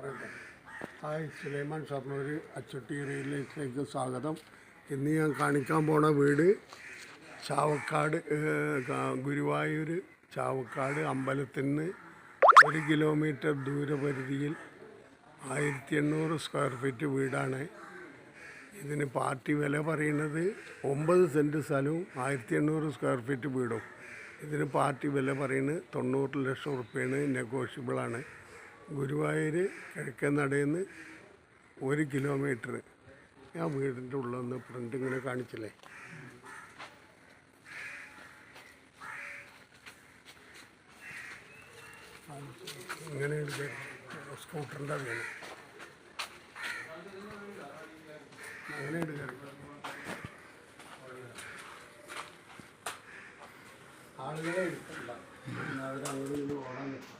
Hi Sulaiman Shoranur Achutty റിയലിലേക്ക് സ്വാഗതം. ഇന്ന് ഞാൻ കാണിക്കാൻ പോണ വീട് ചാവക്കാട് ഗുരുവായൂർ ചാവക്കാട് അമ്പലത്തിൽ നിന്ന് ഒരു കിലോമീറ്റർ ദൂരപരിധിയിൽ ആയിരത്തി എണ്ണൂറ് സ്ക്വയർ ഫീറ്റ് വീടാണ്. ഇതിന് പാർട്ടി വില പറയുന്നത് ഒമ്പത് സെന്റ് സ്ഥലവും ആയിരത്തി എണ്ണൂറ് സ്ക്വയർ ഫീറ്റ് വീടും. ഇതിന് പാർട്ടി വില പറയുന്നത് തൊണ്ണൂറ് ലക്ഷം റുപ്യാണ് നെഗോഷ്യബിളാണ്. ഗുരുവായൂർ കിഴക്കേ നടയിൽ നിന്ന് ഒരു കിലോമീറ്റർ. ഞാൻ വീടിന്റെ ഉള്ളൊന്ന് ഫ്രണ്ട് ഇങ്ങനെ കാണിച്ചില്ലേ? ഇങ്ങനെ സ്കൂട്ടറിന്റെ വേണം അങ്ങനെ ആളുകളെ എടുക്കണ്ട അവരങ്ങോട്ട് ഓടാൻ നിൽക്കും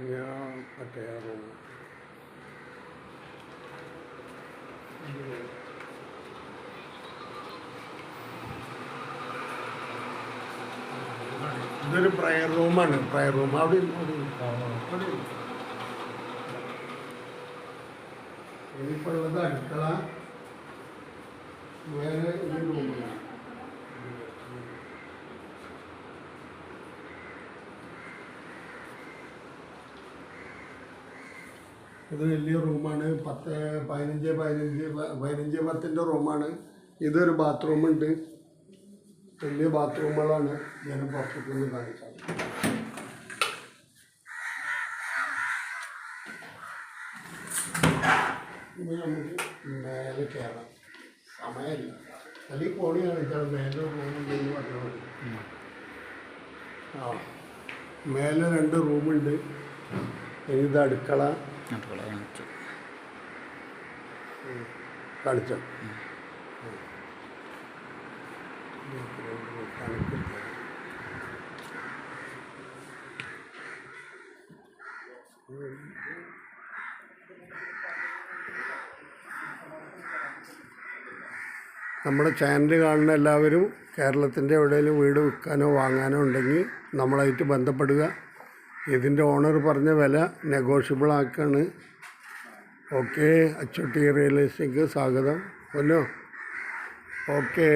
ഞാൻ മറ്റേ ഇതൊരു പ്രയർ റൂമാണ് പ്രയർ റൂം. അവിടെ ഇനിയിപ്പോൾ ഉള്ളത് അടുക്കള. വേറെ ഒരു റൂമാണ് ഇത് വലിയ റൂമാണ്. പത്ത് പതിനഞ്ച് പതിനഞ്ച് പതിനഞ്ച് പത്തിന്റെ റൂമാണ്. ഇതൊരു ബാത്റൂം ഉണ്ട്. വലിയ ബാത്റൂമുകളാണ് ഞാൻ പുറത്തേക്ക് നിന്ന് ഇനി നമുക്ക് മേലെ കയറാം. സമയമില്ല. അല്ലെങ്കിൽ കോണി കാണിച്ചാൽ മേലെ റൂമുണ്ടെന്ന് പറഞ്ഞാൽ മതി. ആ. മേലെ രണ്ട് റൂമുണ്ട് ഇത് അടുക്കള? കാണിച്ചോ. നമ്മുടെ ചാനൽ കാണുന്ന എല്ലാവരും കേരളത്തിന്റെ എവിടെയെങ്കിലും വീട് വിൽക്കാനോ വാങ്ങാനോ ഉണ്ടെങ്കിൽ നമ്മളായിട്ട് ബന്ധപ്പെടുക. ഇതിന്റെ ഓണർ പറഞ്ഞ വില നെഗോഷ്യബിൾ ആക്കാണ്. ഓക്കെ അച്ചുട്ടി റിയൽ എസ്റ്റേറ്റ് സ്വാഗതം. ഒല്ലോ ഓക്കെ